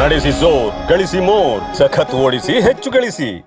ನಡೆಸಿ ಜೋರ್ ಗಳಿಸಿ ಮೋರ್ ಸಖತ್ ಓಡಿಸಿ ಹೆಚ್ಚು ಗಳಿಸಿ.